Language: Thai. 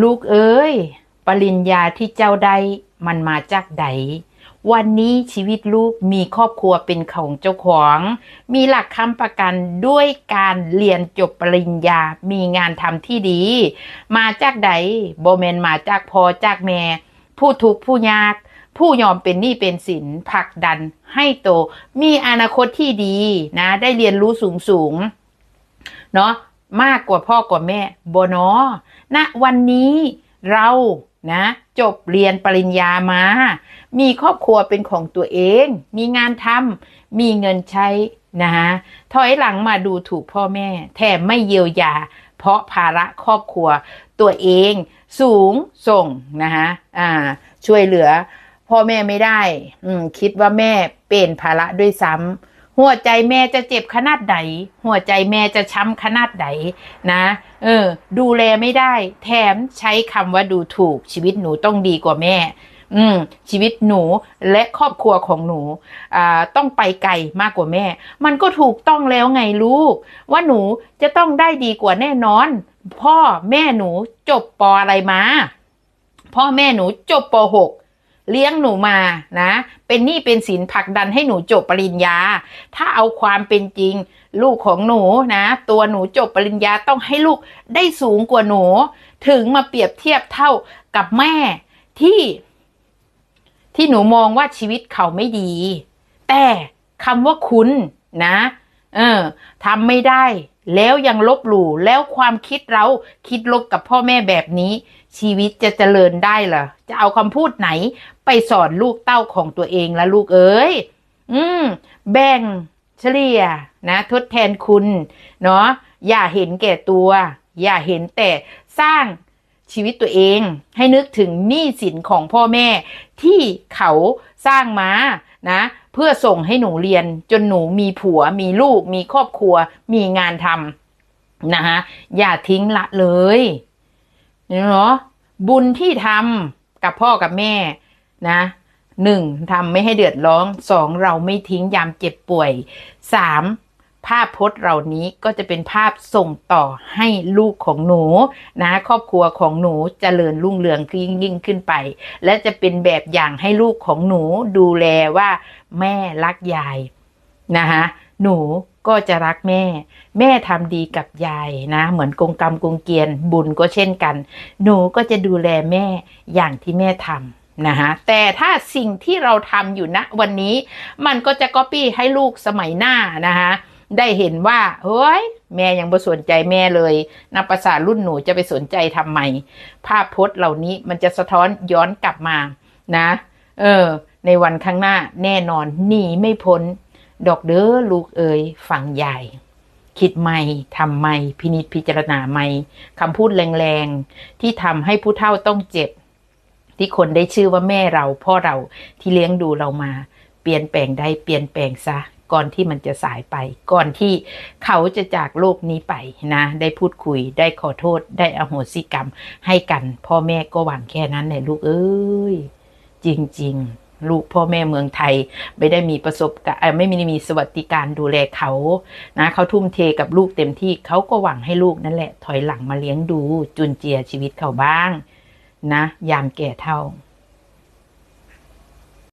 ลูกเอ้ย ปริญญาที่เจ้าได้มันมาจากใด วันนี้ชีวิตลูกมีครอบครัวเป็นของเจ้าของ มีหลักค้ำประกันด้วยการเรียนจบปริญญา มีงานทำที่ดี มาจากใดโบเมนมาจากพอจากแม่ ผู้ทุกข์ผู้ยาก ผู้ยอมเป็นหนี้เป็นสินผลักดันให้โต มีอนาคตที่ดีนะ ได้เรียนรู้สูงสูงๆเนาะ มากกว่าพ่อกว่าแม่โบนอณวันนี้เรานะจบเรียนปริญญามา มีครอบครัวเป็นของตัวเอง มีงานทำมีเงินใช้นะฮะถอยหลังมาดูถูกพ่อแม่ แถมไม่เยียวยา เพราะภาระครอบครัวตัวเอง สูงส่งนะฮะอ่า ช่วยเหลือ พ่อแม่ไม่ได้ อืมคิดว่าแม่เป็นภาระด้วยซ้ำ หัวใจแม่จะเจ็บขนาดใดหัวใจแม่จะช้ำขนาดใดนะ เออ ดูแลไม่ได้ แถมใช้คำว่าดูถูกชีวิตหนูต้องดีกว่าแม่ อืม ชีวิตหนูและครอบครัวของหนู อ่า ต้องไปไกลมากกว่าแม่ มันก็ถูกต้องแล้วไงลูก ว่าหนูจะต้องได้ดีกว่าแน่นอน พ่อแม่หนูจบปออะไรมา พ่อแม่หนูจบปหก เลี้ยงหนูมานะ เป็นหนี้เป็นสินผลักดันให้หนูจบปริญญา ถ้าเอาความเป็นจริง ลูกของหนูนะ ตัวหนูจบปริญญาต้องให้ลูกได้สูงกว่าหนู ถึงมาเปรียบเทียบเท่ากับแม่ที่ที่หนูมองว่าชีวิตเขาไม่ดี แต่คำว่าคุณนะ เออทำไม่ได้ แล้วยังลบหลู่แล้วความคิดเราคิดลบกับพ่อแม่แบบนี้ ชีวิตจะเจริญได้เหรอจะเอาคำพูดไหน ไปสอนลูกเต้าของตัวเองละลูกเอ้ยอืม แบ่งเฉลี่ยนะ ทดแทนคุณเนาะอย่าเห็นแก่ตัว อย่าเห็นแต่สร้างชีวิตตัวเองให้นึกถึงหนี้สินของพ่อแม่ที่เขาสร้างมานะ เพื่อส่งให้หนูเรียนจนหนูมีผัว มีลูก มีครอบครัว มีงานทำนะคะอย่าทิ้งละเลย เนาะบุญที่ทำกับพ่อกับแม่นะหนึ่งทำไม่ให้เดือดร้อนสองเราไม่ทิ้งยามเจ็บป่วยสามภาพพจน์เหล่านี้ก็จะเป็นภาพส่งต่อให้ลูกของหนูนะครอบครัวของหนูจเจริญรุ่งเรืองยิ่งยิ่งขึ้นไป และจะเป็นแบบอย่างให้ลูกของหนูดูแลว่าแม่รักยายนะคะหนู ก็จะรักแม่ แม่ทำดีกับยายนะ เหมือนกงกรรมกงเกียนบุญก็เช่นกัน หนูก็จะดูแลแม่อย่างที่แม่ทำนะคะแต่ถ้าสิ่งที่เราทำอยู่ณวันนี้ มันก็จะก๊อปปี้ให้ลูกสมัยหน้านะคะได้เห็นว่าเฮ้ยแม่ยังไม่สนใจแม่เลยนับภาษารุ่นหนูจะไปสนใจทำไม ภาพพจน์เหล่านี้มันจะสะท้อนย้อนกลับมานะ เออ ในวันข้างหน้าแน่นอนหนีไม่พ้น ดอกเด้อลูกเอ๋ยฝังใหญ่ คิดไม่ทำไม่พินิจพิจารณาไม่คำพูดแรงๆ ที่ทำให้ผู้เฒ่าต้องเจ็บ ที่คนได้ชื่อว่าแม่เราพ่อเราที่เลี้ยงดูเรามา เปลี่ยนแปลงได้เปลี่ยนแปลงซะก่อนที่มันจะสายไป ก่อนที่เขาจะจากโลกนี้ไปนะ ได้พูดคุยได้ขอโทษ ได้อโหสิกรรมให้กัน พ่อแม่ก็หวังแค่นั้นแหละลูกเอ้ย จริง ๆ ลูกพ่อแม่เมืองไทย ไม่ได้มีประสบการณ์ไม่มีมีสวัสดิการดูแลเขานะเขาทุ่มเทกับลูกเต็มที่เขาก็หวังให้ลูกนั่นแหละ ถอยหลังมาเลี้ยงดู จุนเจียชีวิตเขาบ้าง นะ ยามแก่เท่า